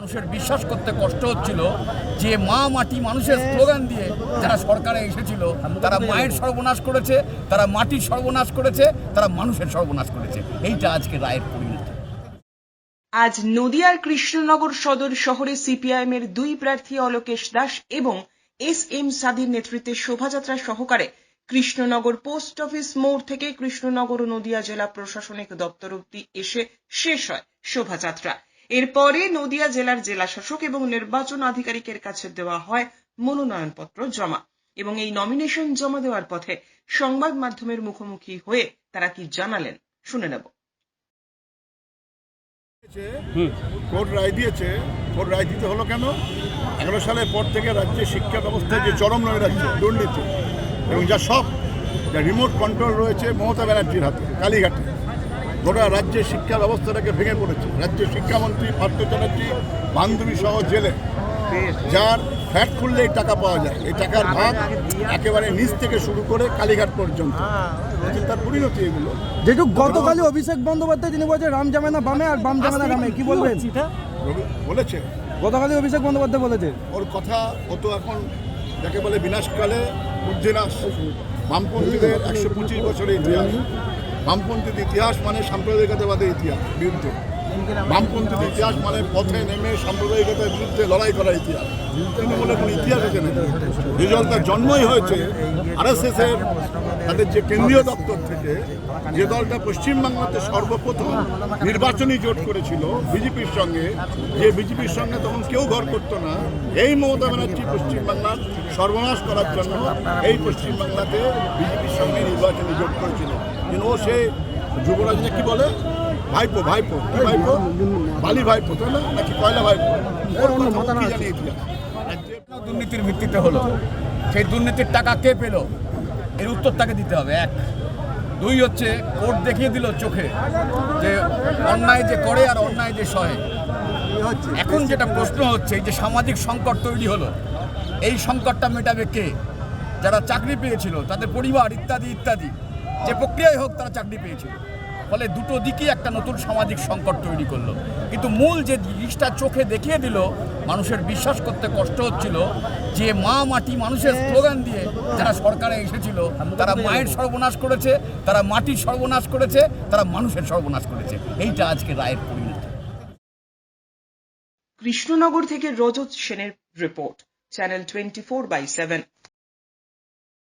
মানুষের বিশ্বাস করতে কষ্ট হচ্ছিল যে মা মাটি মানুষের স্লোগান দিয়ে যারা সরকারে এসেছিল, তারা মায়ের সর্বনাশ করেছে, তারা মাটির সর্বনাশ করেছে, তারা মানুষের সর্বনাশ করেছে। এইটা আজকে রায়ের পরিণতি। আজ নদিয়ার কৃষ্ণনগর সদর শহরে সিপিআইএম এর দুই প্রার্থী অলোকেশ দাস এবং এস এম সাদির নেতৃত্বে শোভাযাত্রা সহকারে কৃষ্ণনগর পোস্ট অফিস মোড় থেকে কৃষ্ণনগর ও নদিয়া জেলা প্রশাসনিক দপ্তর অব্দি এসে শেষ হয় শোভাযাত্রা। এরপরে নদিয়া জেলার জেলা শাসক এবং নির্বাচন আধিকারিকের কাছে দেওয়া হয় মনোনয়নপত্র জমা এবং এই নমিনেশন জমা দেওয়ার পথে সংবাদ মাধ্যমের মুখোমুখি হয়ে তারা কি জানালেন শুনে নেব। কোর্ট রায় দিয়েছে। কোর্ট রায় দিতে হলো কেন? এগারো সালের পর থেকে রাজ্যের শিক্ষা ব্যবস্থায় যে চরম নৈরাজ্য দুর্নীতি এবং যা সব, যা রিমোট কন্ট্রোল রয়েছে মমতা ব্যানার্জির হাতে, কালীঘাটে। গোটা রাজ্যের শিক্ষা ব্যবস্থাটাকে ভেঙে পড়েছে। রাজ্যের শিক্ষামন্ত্রী পার্থ চ্যাটার্জি বান্ধবী সহ জেলে। যার ফ্যাট খুললেই টাকা পাওয়া যায়। এই টাকার ভাগ একেবারে নিচ থেকে শুরু করে কালীঘাট পর্যন্ত। তার পরিণতি এগুলো। যেটুক গতকালই অভিষেক বন্দ্যোপাধ্যায় তিনি বলছেন রাম জামানা বামে আর বাম জামানা রামে। কি বলবেন? বলেছে। গতকালই অভিষেক বন্দ্যোপাধ্যায় বলেছে। ওর কথা ও তো এখন যাকে বলে বিনাশকালে উজ্জেনাশ বামপন্থীদের একশো পঁচিশ বছরের ইতিহাস। বামপন্থীদের ইতিহাস মানে সাম্প্রদায়িকতাবাদের ইতিহাস, বিরুদ্ধে। বামপন্থীদের ইতিহাস মানে পথে নেমে সাম্প্রদায়িকতার বিরুদ্ধে লড়াই করার ইতিহাস। তৃণমূলের কোনো ইতিহাস আছে না রেজাল্ট তার জন্মই হয়েছে আরএসএস এর তাদের যে কেন্দ্রীয় দপ্তর থেকে, যে দলটা পশ্চিমবাংলাতে সর্বপ্রথম নির্বাচনী জোট করেছিল বিজেপির সঙ্গে, যে বিজেপির সঙ্গে তখন কেউ ঘর করতো না, এই মমতা ব্যানার্জি পশ্চিমবাংলার সর্বনাশ করার জন্য এই পশ্চিমবাংলাতে বিজেপির সঙ্গে নির্বাচনী জোট করেছিল। ও সে যুবরাজ না কি বলে? ভাইপো ভাইপো, কি ভাইপো? বালি ভাইপো, তাই না? নাকি কয়লা ভাইপো? ওর দুর্নীতির ভিত্তিতে হলো, সেই দুর্নীতির টাকা কে পেল? এর উত্তর তাকে দিতে হবে। এক। দুই হচ্ছে, কোর্ট দেখিয়ে দিল চোখে যে অন্যায় যে করে আর অন্যায় যে সহে। এখন যেটা প্রশ্ন হচ্ছে যে সামাজিক সংকট তৈরি হলো, এই সংকটটা মেটাবে কে? যারা চাকরি পেয়েছিল, তাদের পরিবার ইত্যাদি ইত্যাদি। যে প্রক্রিয়ায় হোক তারা চাকরি পেয়েছিল ফলে দুটো দিকই একটা নতুন সামাজিক সংকট তৈরি করল। কিন্তু মূল যে জিনিসটা চোখে দেখিয়ে দিল, মানুষের বিশ্বাস করতে কষ্ট হচ্ছিল যে মা মাটি মানুষের স্লোগান দিয়ে যারা সরকারে এসেছিল, তারা মায়ের সর্বনাশ করেছে, তারা মাটির সর্বনাশ করেছে, তারা মানুষের সর্বনাশ করেছে। এইটা আজকে রায়ের পরিণতি। কৃষ্ণনগর থেকে রজত সেনের report, channel twenty four by seven.